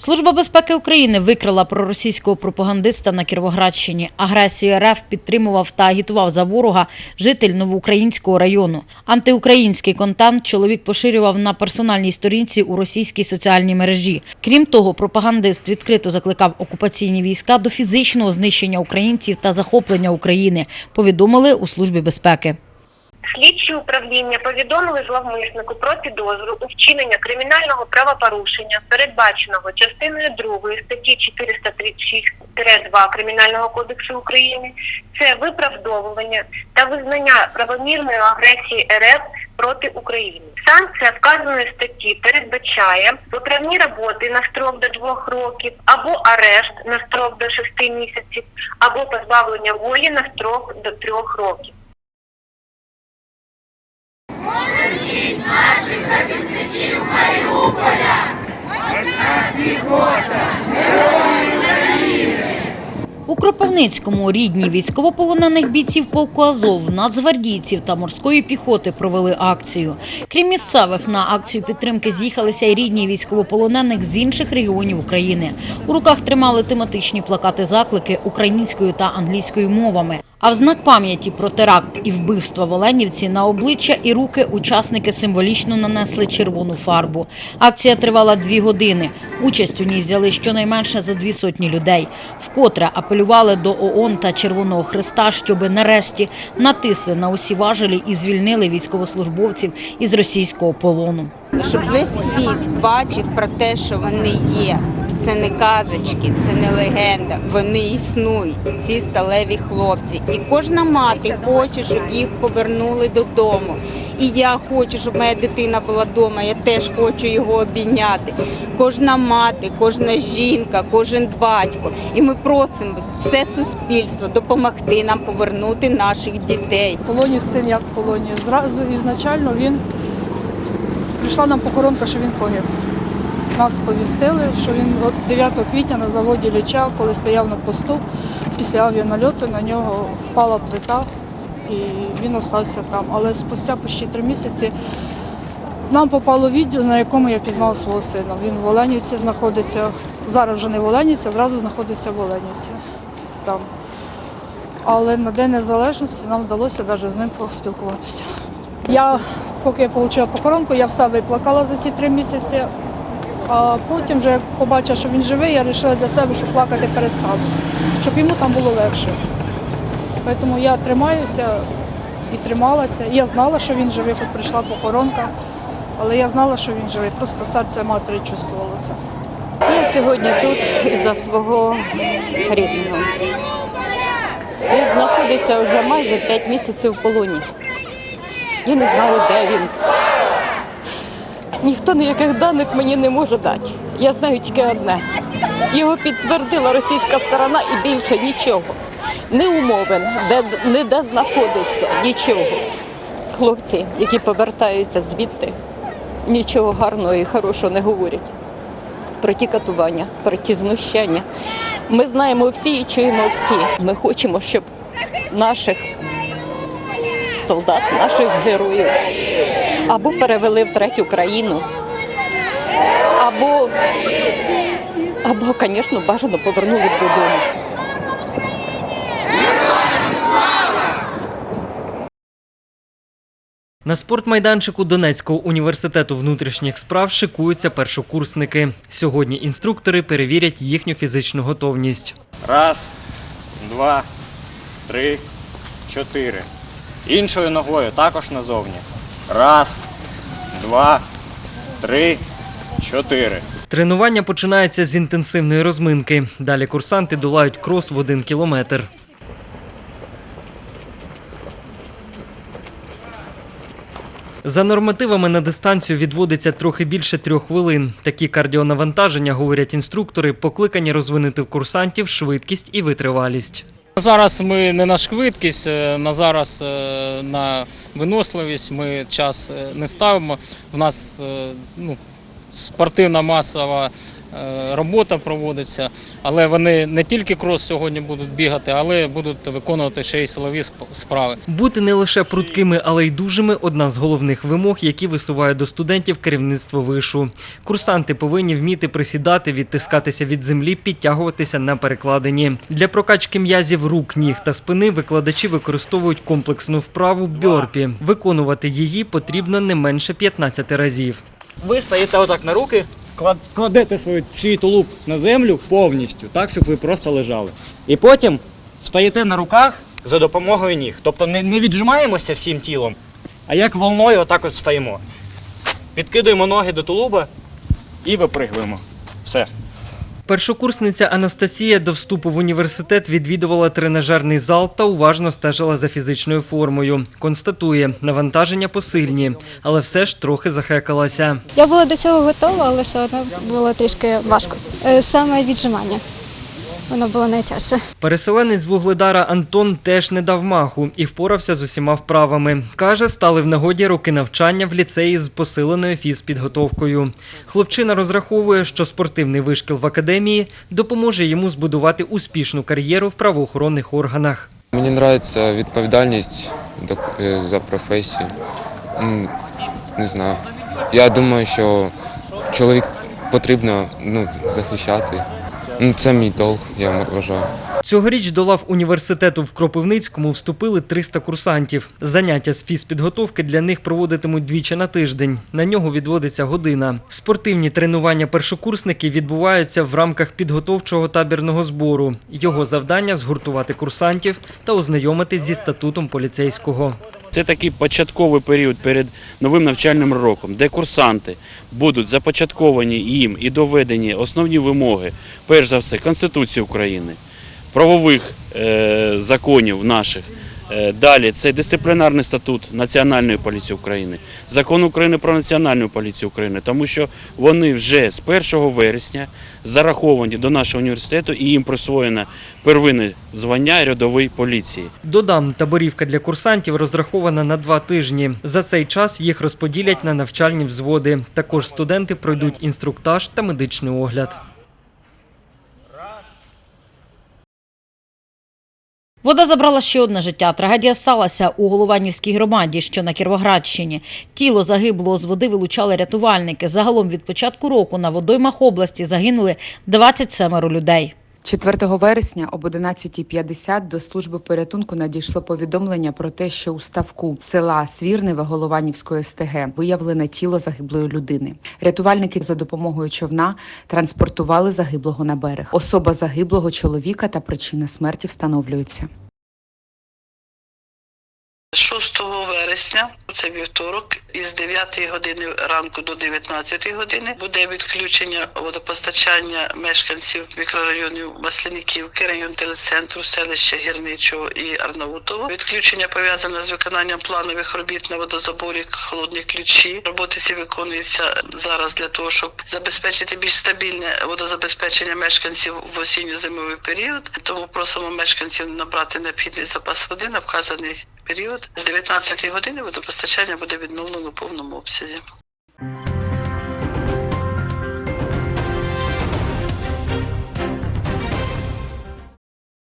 Служба безпеки України викрила проросійського пропагандиста на Кіровоградщині. Агресію РФ підтримував та агітував за ворога житель Новоукраїнського району. Антиукраїнський контент чоловік поширював на персональній сторінці у російській соціальній мережі. Крім того, пропагандист відкрито закликав окупаційні війська до фізичного знищення українців та захоплення України. Повідомили у службі безпеки. Слідчі управління повідомили зловмиснику про підозру у вчинення кримінального правопорушення, передбаченого частиною 2 статті 436-2 Кримінального кодексу України. Це виправдовування та визнання правомірної агресії РФ проти України. Санкція вказаної статті передбачає виправні роботи на строк до двох років, або арешт на строк до шести місяців, або позбавлення волі на строк до трьох років. У Кропивницькому рідні військовополонених бійців полку Азов, нацгвардійців та морської піхоти провели акцію. Крім місцевих, на акцію підтримки з'їхалися й рідні військовополонених з інших регіонів України. У руках тримали тематичні плакати заклики українською та англійською мовами. А в знак пам'яті про теракт і вбивства в Оленівці на обличчя і руки учасники символічно нанесли червону фарбу. Акція тривала дві години. Участь у ній взяли щонайменше за дві сотні людей. Вкотре апелювали до ООН та Червоного Христа, щоби нарешті натисли на усі важелі і звільнили військовослужбовців із російського полону. щоб весь світ бачив про те, що вони є. Це не казочки, це не легенда. Вони існують, ці сталеві хлопці. І кожна мати хоче, щоб їх повернули додому. І я хочу, щоб моя дитина була вдома. Я теж хочу його обійняти. Кожна мати, кожна жінка, кожен батько. І ми просимо все суспільство допомогти нам повернути наших дітей. полоні син як полоні. Зразу ізначально він прийшла нам похоронка, що він погиб. Нас сповістили, що він 9 квітня на заводі Ліча, коли стояв на посту, після авіанальоту на нього впала плита і він остався там. Але спустя почти три місяці нам попало відео, на якому я пізнала свого сина. Він в Оленівці знаходиться, зараз вже не в Оленівці, а зразу знаходиться в Оленівці. Там. Але на День Незалежності нам вдалося навіть з ним поспілкуватися. Я, поки я отримала похоронку, я все виплакала за ці три місяці. А потім, вже як побачила, що він живий, я вирішила для себе, що плакати перестав, щоб йому там було легше. Тому я тримаюся і трималася. Я знала, що він живий, хоч прийшла похоронка, але я знала, що він живий. Просто серце матері чувствувало це. Я сьогодні тут із-за свого рідного. Він знаходиться вже майже 5 місяців в полоні. Я не знаю, де він. Ніхто ніяких даних мені не може дати. Я знаю тільки одне. Його підтвердила російська сторона і більше нічого. Не умовин, де, не де знаходиться, нічого. Хлопці, які повертаються звідти, нічого гарного і хорошого не говорять про ті катування, про ті знущання. Ми знаємо всі і чуємо всі. Ми хочемо, щоб наших солдат, наших героїв або перевели в третю країну, або, або, звісно, бажано повернули додому. На спортмайданчику Донецького університету внутрішніх справ шикуються першокурсники. Сьогодні інструктори перевірять їхню фізичну готовність. Раз, два, три, чотири. Іншою ногою також назовні. Раз, два, три, чотири. Тренування починається з інтенсивної розминки. Далі курсанти долають крос в один кілометр. За нормативами на дистанцію відводиться трохи більше трьох хвилин. Такі кардіонавантаження, говорять інструктори, покликані розвинути в курсантів швидкість і витривалість. Зараз ми не на швидкість, е, на зараз е, на виносливість ми час е, не ставимо. В нас ну, спортивна масова робота проводиться, але вони не тільки крос сьогодні будуть бігати, але будуть виконувати ще й силові справи. Бути не лише пруткими, але й дужими одна з головних вимог, які висуває до студентів керівництво вишу. Курсанти повинні вміти присідати, відтискатися від землі, підтягуватися на перекладині. Для прокачки м'язів рук, ніг та спини викладачі використовують комплексну вправу бьорпі. Виконувати її потрібно не менше 15 разів. Ви стаєте отак на руки, кладете свій, свій тулуб на землю повністю, так, щоб ви просто лежали. І потім встаєте на руках за допомогою ніг. Тобто не, не віджимаємося всім тілом, а як волною отак от встаємо. Підкидуємо ноги до тулуба і випригуємо. Все. Першокурсниця Анастасія до вступу в університет відвідувала тренажерний зал та уважно стежила за фізичною формою. Констатує, навантаження посильні, але все ж трохи захекалася. Я була до цього готова, але все одно було трішки важко. Е, Саме віджимання. Воно було найтяжче. Переселенець з Вугледара Антон теж не дав маху і впорався з усіма вправами. Каже, стали в нагоді роки навчання в ліцеї з посиленою фізпідготовкою. Хлопчина розраховує, що спортивний вишкіл в академії допоможе йому збудувати успішну кар'єру в правоохоронних органах. Мені подобається відповідальність до- е, за професію. Не знаю. Я думаю, що чоловік потрібно ну, захищати. Ну, Це мій долг, я вважаю. Цьогоріч до лав університету в Кропивницькому вступили 300 курсантів. Заняття з фізпідготовки для них проводитимуть двічі на тиждень. На нього відводиться година. Спортивні тренування першокурсників відбуваються в рамках підготовчого табірного збору. Його завдання згуртувати курсантів та ознайомитись зі статутом поліцейського. Це такий початковий період перед новим навчальним роком, де курсанти будуть започатковані їм і доведені основні вимоги, перш за все, Конституції України, правових е, законів наших. Е, Далі це дисциплінарний статут Національної поліції України, закон України про Національну поліцію України, тому що вони вже з 1 вересня зараховані до нашого університету і їм присвоєно первинне звання рядової поліції. Додам, таборівка для курсантів розрахована на два тижні. За цей час їх розподілять на навчальні взводи. Також студенти пройдуть інструктаж та медичний огляд. Вода забрала ще одне життя. Трагедія сталася у Голованівській громаді, що на Кіровоградщині. Тіло загиблого з води вилучали рятувальники. Загалом від початку року на водоймах області загинули 27 людей. 4 вересня об 11.50 до служби порятунку надійшло повідомлення про те, що у ставку села Свірневе Голованівської СТГ виявлене тіло загиблої людини. Рятувальники за допомогою човна транспортували загиблого на берег. Особа загиблого чоловіка та причина смерті встановлюються. Вересня, це вівторок, із 9 години ранку до 19 години буде відключення водопостачання мешканців мікрорайонів Масляниківки, район телецентру, селища Гірничого і Арнаутово. Відключення пов'язане з виконанням планових робіт на водозаборі холодні ключі. Роботи ці виконуються зараз для того, щоб забезпечити більш стабільне водозабезпечення мешканців в осінньо-зимовий період. Тому просимо мешканців набрати необхідний запас води на вказаний період. З 19 години водопостачання буде відновлено у повному обсязі.